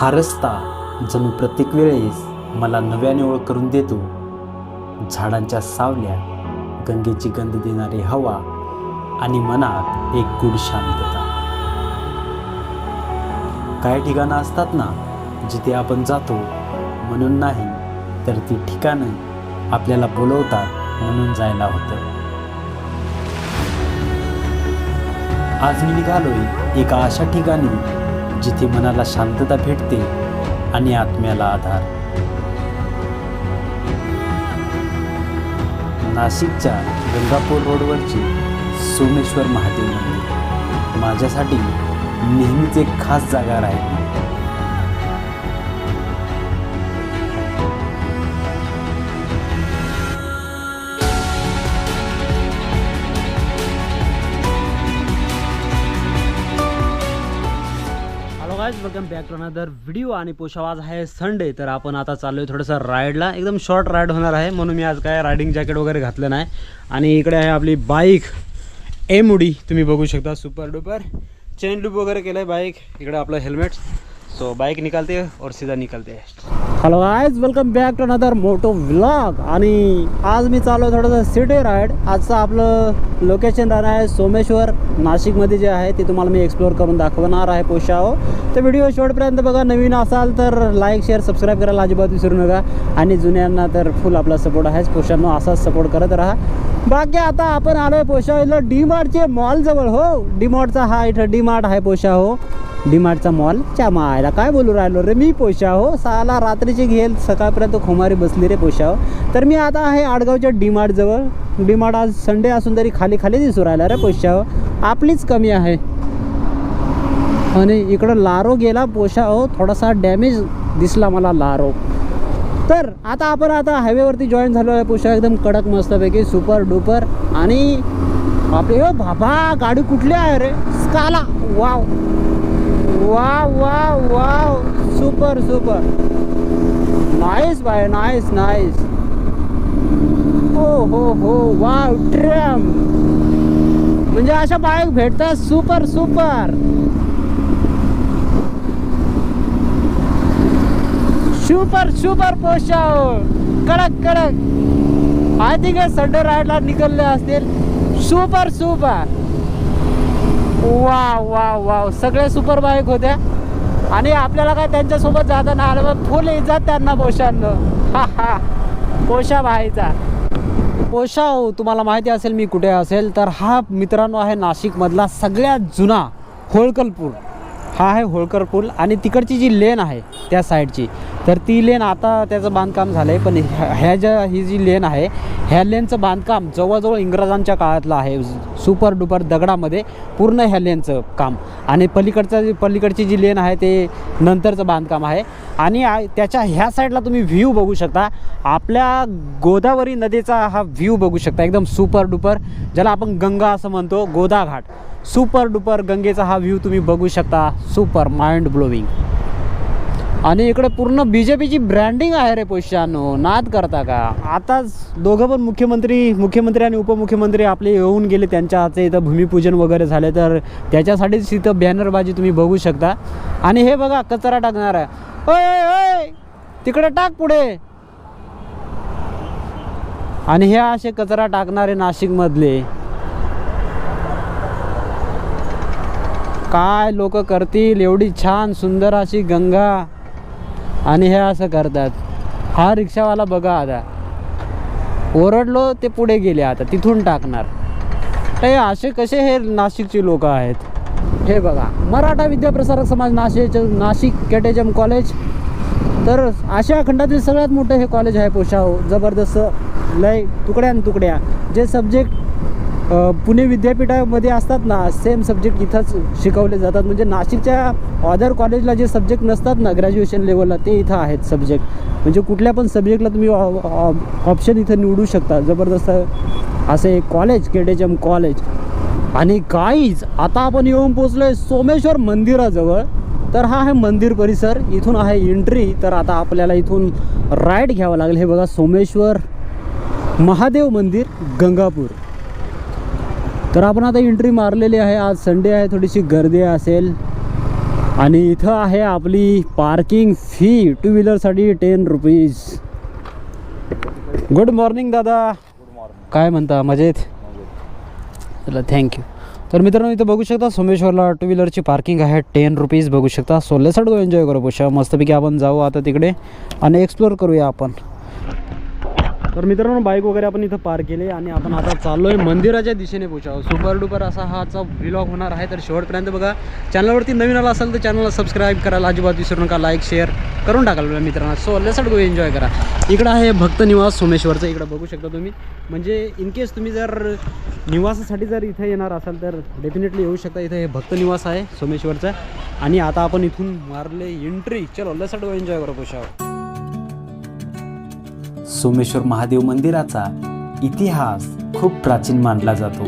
हा रस्ता जणू प्रत्येक वेळेस मला नव्याने ओळख करून देतो. झाडांच्या सावल्या गंगेची गंध देणारी हवा आणि मनात एक गुढ शांतता. काही ठिकाणं असतात ना जिथे आपण जातो म्हणून नाही तर ती ठिकाणं आपल्याला बोलवतात म्हणून जायला होतं. आज मी निघालोय एका अशा ठिकाणी जिथे मनाला शांतता भेटते आणि आत्म्याला आधार. नाशिकच्या गंगापूर रोडवरची सोमेश्वर महादेव मंदिर. माझ्यासाठी नेहमीच एक खास जागा राहील. Guys welcome back to another video आणि पोशाव आज आहे संडे तर आपण आता चाललो आहे थोडंसं राईडला एकदम शॉर्ट राईड होणार आहे. म्हणून मी आज काय रायडिंग जॅकेट वगैरे घातलं नाही. आणि इकडे आहे आपली बाईक एम उडी तुम्ही बघू शकता. सुपर डुपर चेन लूप वगैरे केलं आहे बाईक इकडे आपलं हेल्मेट सो बाईक निकालते और सीधा निकालते hello guys welcome back to another moto vlog आणि आज मी चालू आहे थोडंसं सिटी राईड आजचं आपलं लोकेशन राहणार आहे सोमेश्वर. नाशिकमध्ये जे आहे ते तुम्हाला मी एक्सप्लोअर करून दाखवणार आहे पोशाव तर व्हिडिओ शेवटपर्यंत बघा नवीन असाल तर लाईक शेअर सबस्क्राईब करायला अजिबात विसरू नका. आणि जुन्यांना तर फुल आपला सपोर्ट आहेच. पोशांनो असाच सपोर्ट करत राहा. बाकी आता आपण आलो आहे पोशावला डी मार्टचे मॉलजवळ हो डी मार्टचा हा इथं डी मार्ट आहे पोशाओ डीमार्टचा डी मार्टचा मॉल च्या मायला काय बोलू राहिलो रे? मी पोशा हो. साला रात्रीची घेल सकाळपर्यंत खुमारी बसली रे पोशा हो. तर मी आता आहे आडगावच्या डी मार्टजवळ डी मार्ट आज संडे असून तरी खाली खाली दिसू राहिला रे पोशा हो. आपलीच कमी आहे. आणि इकडं लारो गेला पोशा हो. थोडासा डॅमेज दिसला मला लारो. तर आता आपण आता हायवेवरती जॉईन झालो आहे पोशा एकदम कडक मस्तपैकी सुपर डुपर आणि बापरे ओ बाबा गाडी कुठली आहे रे? स्काला wow wow wow super super nice bye nice nice हो हो हो वाव ट्रॅम म्हणजे अशा बाईक भेटतात सुपर सुपर सुपर सुपर पोशाव कडक कडक. आय थिंक संडे राईडला निघाले असतील. सुपर सुपर वा वा वा सगळ्या सुपर बाईक होत्या. आणि आपल्याला काय त्यांच्यासोबत जाता ना आलं फुल इज्जत त्यांना पोशांनं. हा हा. पोशा व्हायचा पोशा हो तुम्हाला माहिती असेल मी कुठे असेल तर हा मित्रांनो आहे नाशिकमधला सगळ्यात जुना होळकर पूल हा आहे होळकर पूल आणि तिकडची जी लेन आहे त्या साईडची. तर ती लेन आता त्याचं बांधकाम झालं आहे पण ह्या ज्या ही जी लेन आहे ह्या लेनचं बांधकाम जवळजवळ इंग्रजांच्या काळातलं आहे. सुपर डुपर दगडामध्ये पूर्ण ह्या लेनचं काम. आणि पलीकडचं जी पलीकडची जी लेन आहे ते नंतरचं बांधकाम आहे. आणि त्याच्या ह्या साईडला तुम्ही व्ह्यू बघू शकता. आपल्या गोदावरी नदीचा हा व्ह्यू बघू शकता. एकदम सुपर डुपर ज्याला आपण गंगा असं म्हणतो गोदा घाट सुपर डुपर गंगेचा हा व्ह्यू तुम्ही बघू शकता. Super mind blowing. आणि इकडे पूर्ण बी जे पीची ब्रँडिंग आहे रे पैशानो नाद करता का? आताच दोघं पण मुख्यमंत्री मुख्यमंत्री आणि उपमुख्यमंत्री आपले येऊन गेले. त्यांच्या हाते इथं भूमिपूजन वगैरे झाले तर त्याच्यासाठीच इथं बॅनरबाजी तुम्ही बघू शकता. आणि हे बघा कचरा टाकणार आहे. ओय, ओय! तिकडे टाक पुढे! आणि हे असे कचरा टाकणारे नाशिकमधले. काय लोक करतील? एवढी छान सुंदर अशी गंगा. आणि हे असं करतात. हा रिक्षावाला बघा आता. ओरडलो ते पुढे गेले आता तिथून टाकणार. काही असे कसे हे नाशिकचे लोक आहेत? हे बघा मराठा विद्याप्रसारक समाज नाशिक नाशिक केटेजम कॉलेज. तर आशिया खंडातील सगळ्यात मोठं हे कॉलेज आहे पोशाव जबरदस्त लय तुकड्या तुकड्या. जे सब्जेक्ट पुणे विद्यापीठामध्ये असतात ना सेम सब्जेक्ट इथंच शिकवले जातात. म्हणजे नाशिकच्या अदर कॉलेजला जे सब्जेक्ट नसतात ना ग्रॅज्युएशन लेवलला ते इथं आहेत सब्जेक्ट म्हणजे कुठल्या पण सब्जेक्टला तुम्ही ऑप्शन इथं निवडू शकता. जबरदस्त असं एक कॉलेज केडेजम कॉलेज आणि काहीच आता आपण येऊन पोचलोय सोमेश्वर मंदिराजवळ. तर हा आहे मंदिर परिसर. इथून आहे एंट्री तर आता आपल्याला इथून राईड घ्यावं लागेल. हे बघा सोमेश्वर महादेव मंदिर गंगापूर. तर आपण आता एंट्री मारलेली आहे. आज संडे आहे. थोडीशी गर्दी असेल. आणि इथं आहे आपली पार्किंग फी टू व्हीलरसाठी टेन रुपीज गुड मॉर्निंग दादा. काय म्हणता? मजेत? चला थँक्यू तर मित्रांनो इथं बघू शकता सोमेश्वरला टू व्हीलरची पार्किंग आहे. टेन रुपीज बघू शकता. सो गो एन्जॉय करू. पोषा मस्तपैकी आपण जाऊ आता तिकडे. आणि एक्सप्लोर करूया आपण. तर मित्रांनो बाईक वगैरे आपण इथं पार्क केले आणि आपण आता चाललो आहे मंदिराच्या दिशेने पोचावं सुपर डुपर असा हाचा व्लॉग होणार आहे. तर शेवटपर्यंत बघा चॅनलवरती नवीन आला असेल तर चॅनलला सबस्क्राईब करायला अजिबात विसरू नका. लाईक शेअर करून टाकाल बघा मित्रांनो. सो लेसट गो एन्जॉय करा. इकडं आहे भक्त निवास सोमेश्वरचं. इकडं बघू शकता तुम्ही. म्हणजे इन केस तुम्ही जर निवासासाठी जर इथे येणार असाल तर डेफिनेटली येऊ शकता. इथे हे भक्त निवास आहे सोमेश्वरचा. आणि आता आपण इथून मारले एंट्री चलो लेसट गो एन्जॉय करू पोशावर सोमेश्वर महादेव मंदिराचा इतिहास खूप प्राचीन मानला जातो.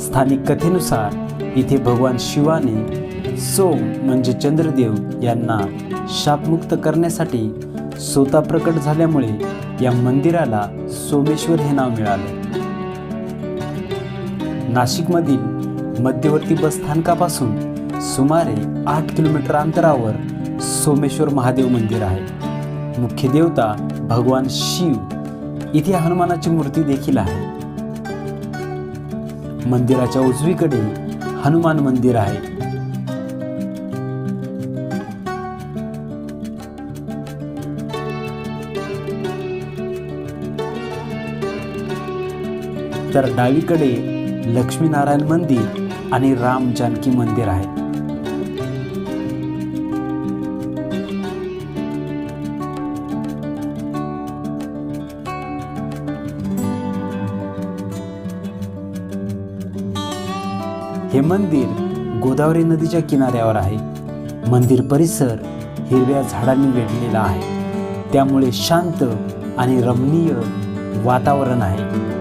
स्थानिक कथेनुसार इथे भगवान शिवाने सोम म्हणजे चंद्रदेव यांना शापमुक्त करण्यासाठी स्वतः प्रकट झाल्यामुळे या मंदिराला सोमेश्वर हे नाव मिळाले. नाशिकमधील मध्यवर्ती बस स्थानकापासून सुमारे आठ किलोमीटर अंतरावर सोमेश्वर महादेव मंदिर आहे. मुख्य देवता भगवान शिव इथे हनुमानाची मूर्ती देखील आहे. मंदिराच्या उजवीकडे हनुमान मंदिर आहे. तर डावीकडे लक्ष्मीनारायण मंदिर आणि राम जानकी मंदिर आहे. हे मंदिर गोदावरी नदीच्या किनाऱ्यावर आहे. मंदिर परिसर हिरव्या झाडांनी वेढलेला आहे. त्यामुळे शांत आणि रमणीय वातावरण आहे.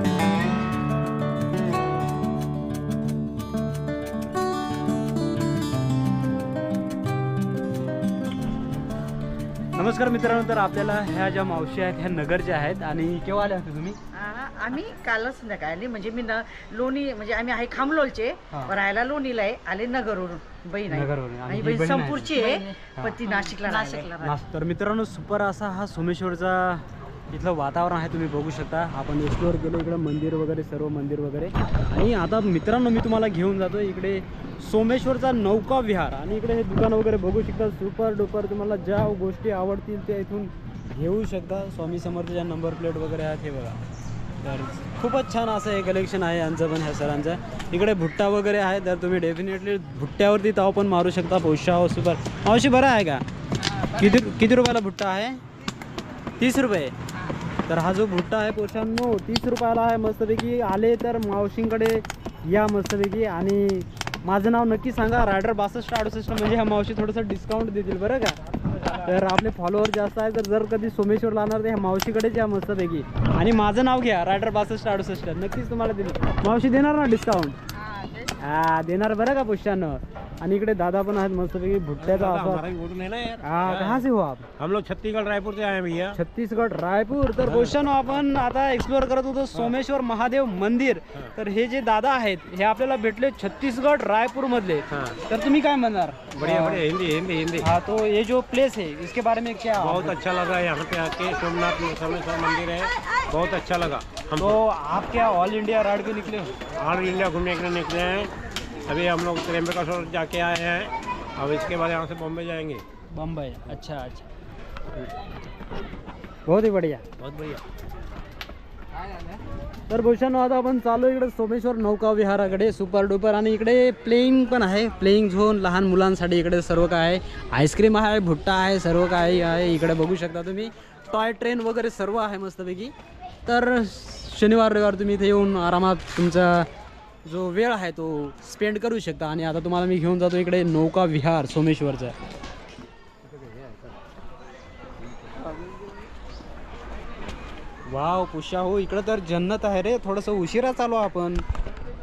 नमस्कार मित्रांनो तर आपल्याला ह्या ज्या मावशी आहेत ह्या नगरच्या आहेत आणि केव्हा आल्या होत्या तुम्ही आ, आम्ही कालच संध्याकाळी आली म्हणजे मी न लोणी म्हणजे आम्ही आहे खामलोलचे हा. राहायला लोणीला आहे आले नगरवरून बहीण आहे नगरवरून. आणि आणि ही बहीण बहीण आहे. संपूरची आहे पण ती नाशिकला नाशिकला तर मित्रांनो सुपर असा हा सोमेश्वरचा इथलं वातावरण आहे तुम्ही बघू शकता. आपण एक्सप्लोअर केलं इकडं मंदिर वगैरे सर्व मंदिर वगैरे. आणि आता मित्रांनो मी तुम्हाला घेऊन जातो इकडे सोमेश्वरचा नौका विहार. आणि इकडे हे दुकान वगैरे बघू शकता. सुपर डुपर तुम्हाला ज्या गोष्टी आवडतील त्या इथून घेऊ शकता. स्वामी समर्थच्या नंबर प्लेट वगैरे आहेत हे बघा. तर खूपच छान असं हे कलेक्शन आहे यांचं पण ह्या सरांचं. इकडे भुट्टा वगैरे आहे तर तुम्ही डेफिनेटली भुट्ट्यावरती ताव पण मारू शकता. पोषा सुपर मावशी बरं आहे का? किती किती रुपयाला भुट्टा आहे? तीस रुपये. तर हा जो भुट्टा आहे पोषांनो तीस रुपयाला आहे मस्तपैकी. आले तर मावशींकडे या मस्तपैकी. आणि माझं नाव नक्की सांगा रायडर बासष्ट अडुसष्ट म्हणजे ह्या मावशी थोडंसं डिस्काउंट देतील बरं का? तर आपले फॉलोअर जास्त आहे तर जर कधी सोमेश्वरला आणणार तर ह्या मावशीकडेच या मस्तपैकी. आणि माझं नाव घ्या रायडर बासष्ट अडुसष्ट. नक्कीच तुम्हाला दिली. मावशी देणार ना डिस्काउंट हा देणार. बरं का पुष्यानं आणि इकडे दादा पण आहेत मस्तपैकी भुट्ट्याचा असा ही हा कहाँ से हो आप? हम लोग छत्तीसगढ़ रायपुर से आए हैं भैया। छत्तीसगड रायपूर तर क्वेश्चन आपण आता एक्सप्लोर करत होतो सोमेश्वर महादेव मंदिर. तर हे जे दादा आहेत हे आपल्याला भेटले छत्तीसगड रायपूर मधले हाँ। तर तुम्ही काय म्हणणार? बढ़िया बढ़िया हिंदी हिंदी हिंदी. हाँ तो ये जो प्लेस है इसके बारे में क्या बहुत अच्छा लगा यहाँ पे आके सोमनाथ सोमेश्वर मंदिर है। बहुत अच्छा लगा। हम तो आप क्या ऑल इंडिया राइड पे निकले हो? ऑल इंडिया घूमने के लिए निकले हैं। अभी हम लोग त्र्यंबकेश्वर जाके आए हैं अब इसके बाद यहाँ से बॉम्बे जाएंगे। बम्बई अच्छा अच्छा। बहुत ही बढ़िया। बहुत बढ़िया। तर भूषण आता आपण चालू इकडे सोमेश्वर नौका विहाराकडे सुपर डुपर आणि इकडे प्लेईंग पण आहे. प्लेईंग झोन लहान मुलांसाठी इकडे सर्व काय आहे आईस्क्रीम आहे भुट्टा आहे सर्व काही आहे. इकडे बघू शकता तुम्ही. टॉय ट्रेन वगैरे सर्व आहे मस्तपैकी. तर शनिवार रविवार तुम्ही इथे येऊन आरामात तुमचा जो वेळ आहे तो स्पेंड करू शकता. आणि आता तुम्हाला मी घेऊन जातो इकडे नौका विहार सोमेश्वरचा. वाव पुष्या हो इकडं तर जन्नत आहे रे. थोडंसं उशिरा चालू आपण.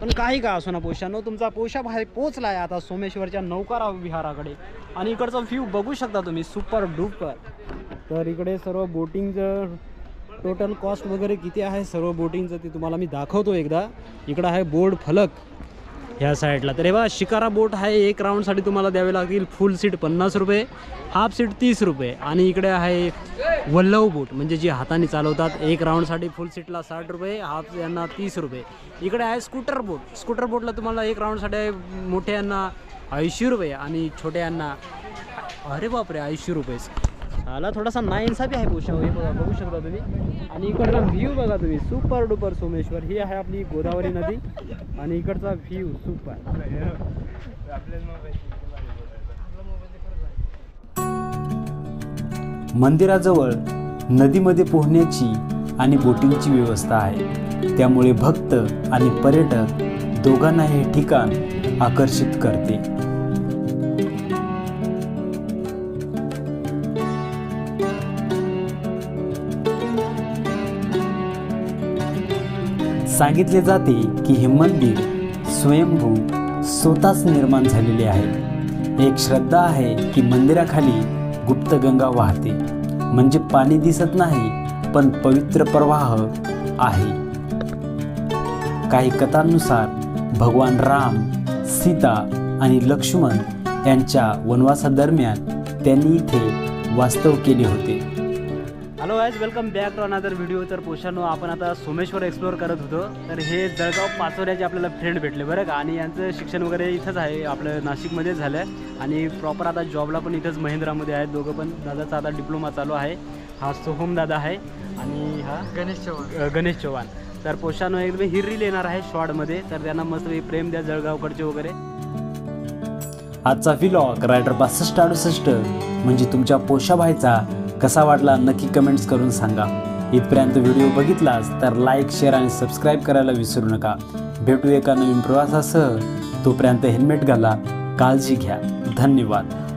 पण काही का असो ना पोशानो तुमचा पोशा बाहेर पोचला आहे आता सोमेश्वरच्या नौकारा विहाराकडे. आणि इकडचा व्ह्यू बघू शकता तुम्ही सुपर डुपर तर इकडे सर्व बोटिंगचं टोटल कॉस्ट वगैरे किती आहे? सर्व बोटिंगचं ते तुम्हाला मी दाखवतो एकदा. इकडं आहे बोर्ड फलक ह्या साईडला तर हे बघा शिकारा बोट आहे एक राऊंडसाठी तुम्हाला द्यावे लागतील फुल सीट पन्नास रुपये हाफ सीट तीस रुपये. आणि इकडे आहे वल्लव बोट म्हणजे जी हाताने चालवतात एक राऊंडसाठी फुल सीटला साठ रुपये हाफ यांना तीस रुपये. इकडे आहे स्कूटर बोट स्कूटर बोटला तुम्हाला एक राऊंडसाठी आहे ऐंशी रुपये आणि छोट्यांना अरे बापरे ऐंशी रुपये. आला थोडासा नाइन्साफी आहे पोषा हे बघा बघू शकता तुम्ही. आणि इकडचा व्ह्यू बघा तुम्ही सुपर डुपर सोमेश्वर. ही आहे आपली गोदावरी नदी आणि इकडचा व्ह्यू सुपर मंदिराजवळ नदीमध्ये पोहण्याची आणि बोटिंगची व्यवस्था आहे. त्यामुळे भक्त आणि पर्यटक दोघांना हे ठिकाण आकर्षित करते. सांगितले जाते की हे मंदिर स्वयंभू स्वतःच निर्माण झालेले आहे एक श्रद्धा आहे की मंदिराखाली गुप्तगंगा वाहते. म्हणजे पाणी दिसत नाही पण पवित्र प्रवाह आहे. काही कथांनुसार भगवान राम सीता आणि लक्ष्मण यांच्या वनवासादरम्यान त्यांनी इथे वास्तव केले होते. Hello guys welcome back to another video तर पोषानो आपण आता सोमेश्वर एक्सप्लोअर करत होतो. तर हे जळगाव पाचोऱ्याचे आपल्याला फ्रेंड भेटले बरं का. आणि यांचं शिक्षण वगैरे इथंच आहे आपलं नाशिकमध्येच झालं आहे आणि प्रॉपर आता जॉबला पण इथंच महिंद्रामध्ये आहेत. दोघं पण दादाचा आता डिप्लोमा चालू आहे. हा सोहम दादा आहे. आणि हा गणेश चव्हाण. गणेश चव्हाण. तर पोषानो एकदम हिररील येणार आहे शॉर्टमध्ये तर त्यांना मस्त प्रेम द्या जळगावकडचे वगैरे. आजचा व्हिलॉग रायडर बासष्ट अडुसष्ट म्हणजे तुमच्या पोशाभाईचा कसा वाटला नक्की कमेंट्स करून सांगा. इथपर्यंत व्हिडिओ बघितलास तर लाईक शेअर आणि सबस्क्राईब करायला विसरू नका. भेटू एका नवीन प्रवासासह. तोपर्यंत हेल्मेट घाला काळजी घ्या. धन्यवाद.